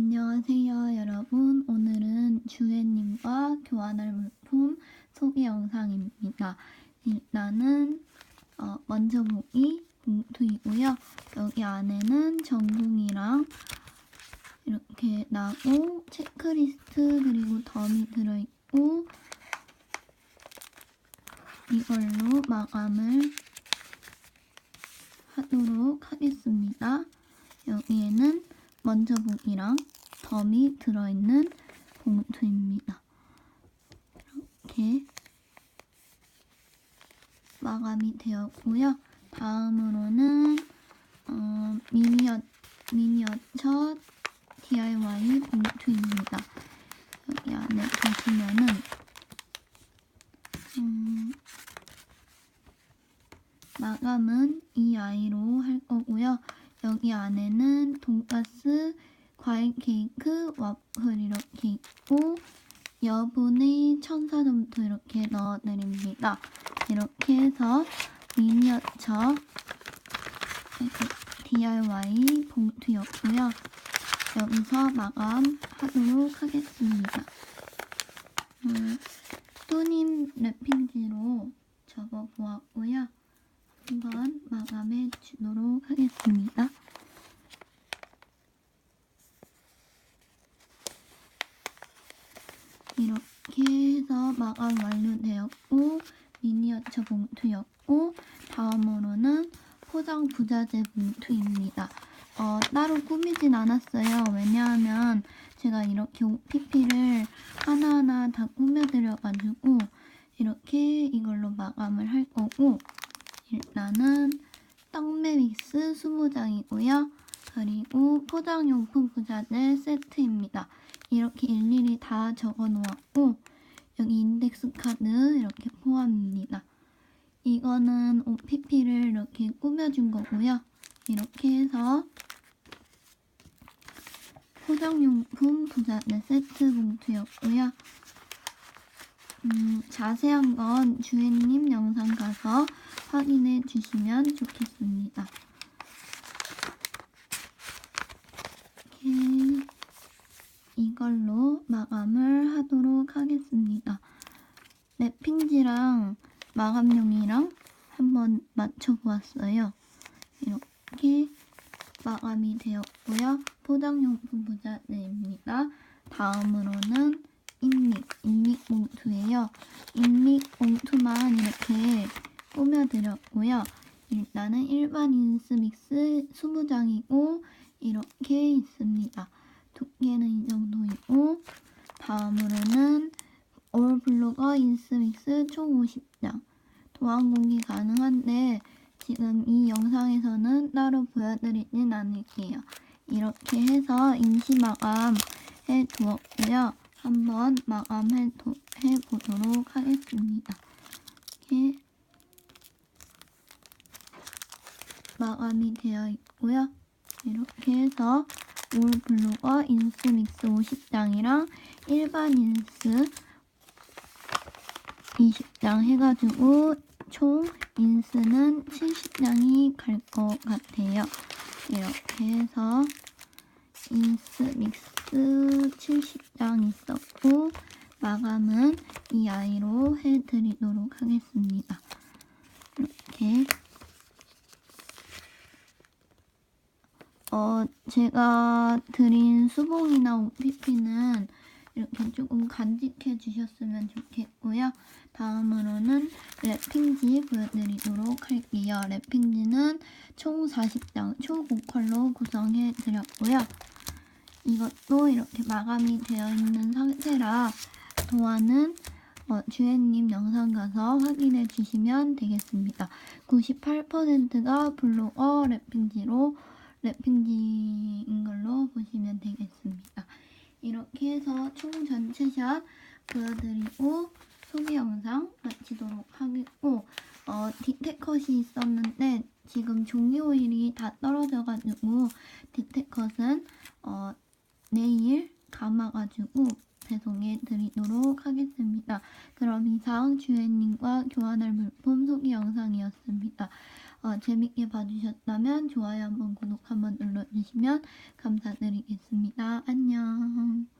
안녕하세요, 여러분. 오늘은 주혜님과 교환할 물품 소개 영상입니다. 일단은 어, 먼저 보기 봉투이고요. 여기 안에는 전공이랑 이렇게 나고 체크리스트 그리고 덤이 들어있고 이걸로 마감을 하도록 하겠습니다. 여기에는 먼저 보기랑 덤이 들어있는 봉투입니다. 이렇게 마감이 되었고요. 다음으로는 어, 미니어, 미니어처 DIY 봉투입니다. 여기 안에 보시면은 음, 마감은 이 아이로 할 거고요. 여기 안에는 돈가스, 과일 케이크, 와플 이렇게 있고 여분의 천사점도 이렇게 넣어드립니다. 이렇게 해서 미니어처 DIY 봉투였고요. 여기서 마감하도록 하겠습니다. 음, 또님 랩핑지로 접어보았고요. 한번 마감해 주도록 하겠습니다. 이렇게 해서 마감 완료되었고 미니어처 봉투였고 다음으로는 포장 부자재 봉투입니다. 어, 따로 꾸미진 않았어요. 왜냐하면 제가 이렇게 PP를 하나하나 다 꾸며드려가지고 이렇게 이걸로 마감을 할 거고 일단은 떡메 믹스 20장이고요. 그리고 포장용품 부자재 세트입니다. 이렇게 일일이 다 적어 놓았고 여기 인덱스 카드 이렇게 포함입니다. 이거는 OPP를 이렇게 꾸며준 거고요. 이렇게 해서 포장용품 부자재 세트 봉투였고요. 음, 자세한 건 주혜님 영상 가서 확인해 주시면 좋겠습니다. 이걸로 마감을 하도록 하겠습니다. 랩핑지랑 마감용이랑 한번 맞춰보았어요. 이렇게 마감이 되었고요. 포장용품 부자재입니다. 다음으로는 인믹, 인믹 봉투예요. 인믹 봉투만 이렇게 꾸며드렸고요. 일단은 일반 인스믹스 20장이고 이렇게 있습니다. 두께는 이 정도이고 다음으로는 올블로거 인스믹스 총 50장 도안 공개 가능한데 지금 이 영상에서는 따로 보여드리진 않을게요. 이렇게 해서 임시 마감 해두었고요. 한번 마감해 보도록 하겠습니다. 이렇게 마감이 되어 있고요. 이렇게 해서 올 블루거 인스 믹스 50장이랑 일반 인스 20장 해가지고 총 인스는 70장이 갈 것 같아요. 이렇게 해서 인스 믹스 70장 있었고 마감은 이 아이로 해드리도록 하겠습니다. 이렇게 어 제가 드린 수봉이나 OPP는 이렇게 조금 간직해 주셨으면 좋겠고요. 다음으로는 랩핑지 보여드리도록 할게요. 랩핑지는 총 40장 초고컬로 구성해 드렸고요. 이것도 이렇게 마감이 되어 있는 상태라 도안은 어, 주혜님 영상 가서 확인해 주시면 되겠습니다. 98%가 블로거 랩핑지로 랩핑지인 걸로 보시면 되겠습니다. 이렇게 해서 총 전체 샷 보여드리고 소개 영상 마치도록 하겠고 어, 디테컷이 있었는데 지금 종이 오일이 다 떨어져가지고 디테컷은 어, 내일 감아가지고 배송해 드리도록 하겠습니다. 그럼 이상 주혜님과 교환할 물품 소개 영상이었습니다. 어, 재밌게 봐주셨다면 좋아요 한번 구독 한번 눌러주시면 감사드리겠습니다. 안녕.